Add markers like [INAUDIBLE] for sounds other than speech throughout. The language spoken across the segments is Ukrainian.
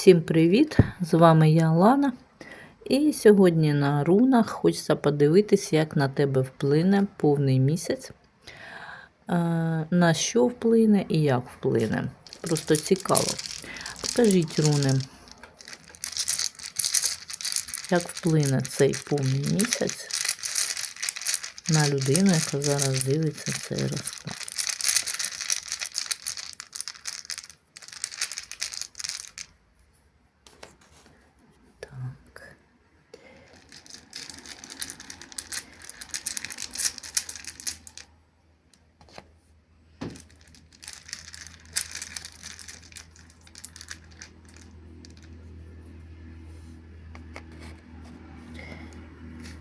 Всім привіт! З вами я Лана. І сьогодні на рунах хочеться подивитися, як на тебе вплине повний місяць. Е, На що вплине і як вплине. Просто цікаво. Покажіть руни, як вплине цей повний місяць на людину, яка зараз дивиться цей розклад.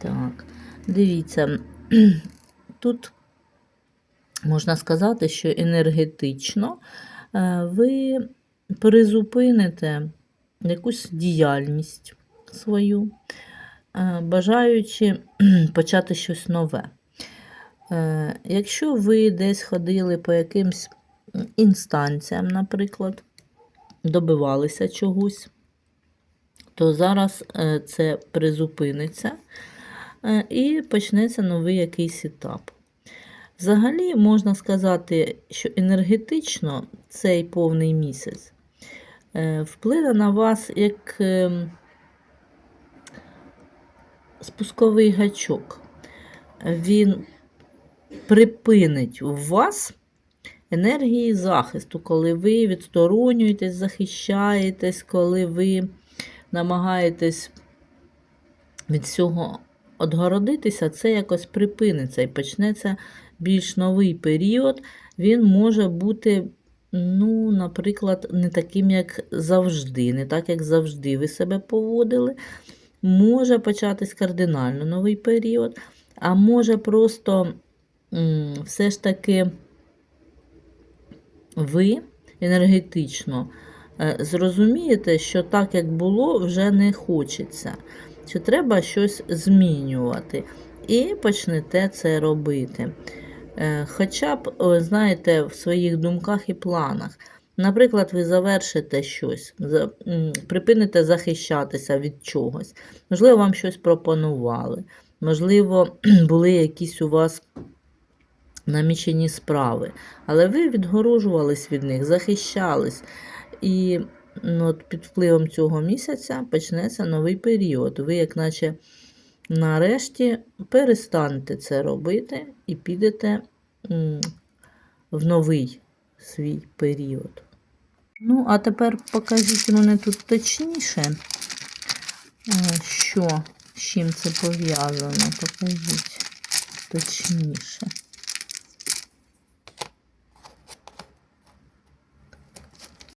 Так, дивіться, [CLEARS THROAT] тут можна сказати, що енергетично е, ви призупините якусь діяльність свою, е, бажаючи [CLEARS THROAT] почати щось нове. Е, Якщо ви десь ходили по якимсь інстанціям, наприклад, добивалися чогось, то зараз це призупиниться і почнеться новий якийсь етап. Взагалі, можна сказати, що енергетично цей повний місяць е, вплине на вас як ем, спусковий гачок. Він припинить у вас енергії захисту, коли ви відсторонюєтесь, захищаєтесь, коли ви намагаєтесь від цього отгородитися, це якось припиниться і почнеться більш новий період. Він може бути, ну, наприклад, не таким, як завжди, не так, як завжди ви себе поводили. Може початись кардинально новий період, а може просто все ж таки ви енергетично е, зрозумієте, що так, як було, вже не хочеться, що треба щось змінювати. І почнете це робити. Е, Хоча б, знаєте, в своїх думках і планах. Наприклад, ви завершите щось, припините захищатися від чогось. Можливо, вам щось пропонували, можливо, [CLEARS THROAT] були якісь у вас намічені справи, але ви відгорожувались від них, захищались. І от під впливом цього місяця почнеться новий період. Ви, як наче нарешті, перестанете це робити і підете в новий свій період. Ну, а тепер покажіть мене тут точніше, е, що з чим це пов'язано. Покажіть точніше.